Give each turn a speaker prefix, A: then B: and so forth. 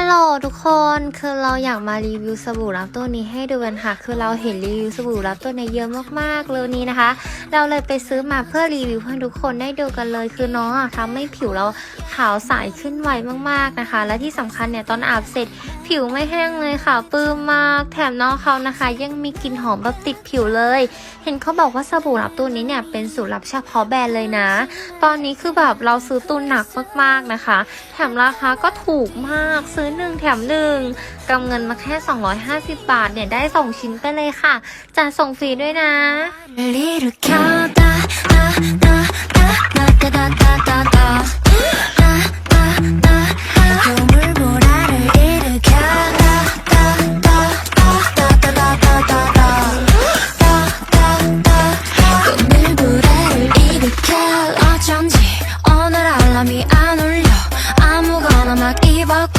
A: ฮัลโหลทุกคนคือเราอยากมารีวิวสบู่ลับตัวนี้ให้ดูกันค่ะ คือเราเห็นรีวิวสบู่ลับตัวนี้เยอะมากๆเลยนี้นะคะ เราเลยไปซื้อมาเพื่อรีวิวให้ทุกคนได้ดูกันเลย คือน้องอะทำให้ผิวเราขาวใสขึ้นไวมากๆนะคะ และที่สำคัญเนี่ยตอนอาบเสร็จ ผิวไม่แห้งเลยค่ะปลื้มมาก แถมน้องเขานะคะ ยังมีกลิ่นหอมแบบติดผิวเลย เห็นเขาบอกว่าสบู่ลับตัวนี้เนี่ยเป็นสูตรลับเฉพาะแบรนด์เลยนะ ตอนนี้คือแบบเราซื้อตุนหนักมากๆนะคะ แถมราคาก็ถูกมากซื้อหนึ่งแถมหนึ่งกำเงินมาแค่ 250 บาทเนี่ยได้ส่งชิ้นไปเลยค่ะจะส่งฟรีด้วยนะ
B: 사람이 안 울려 아무거나 막 입었고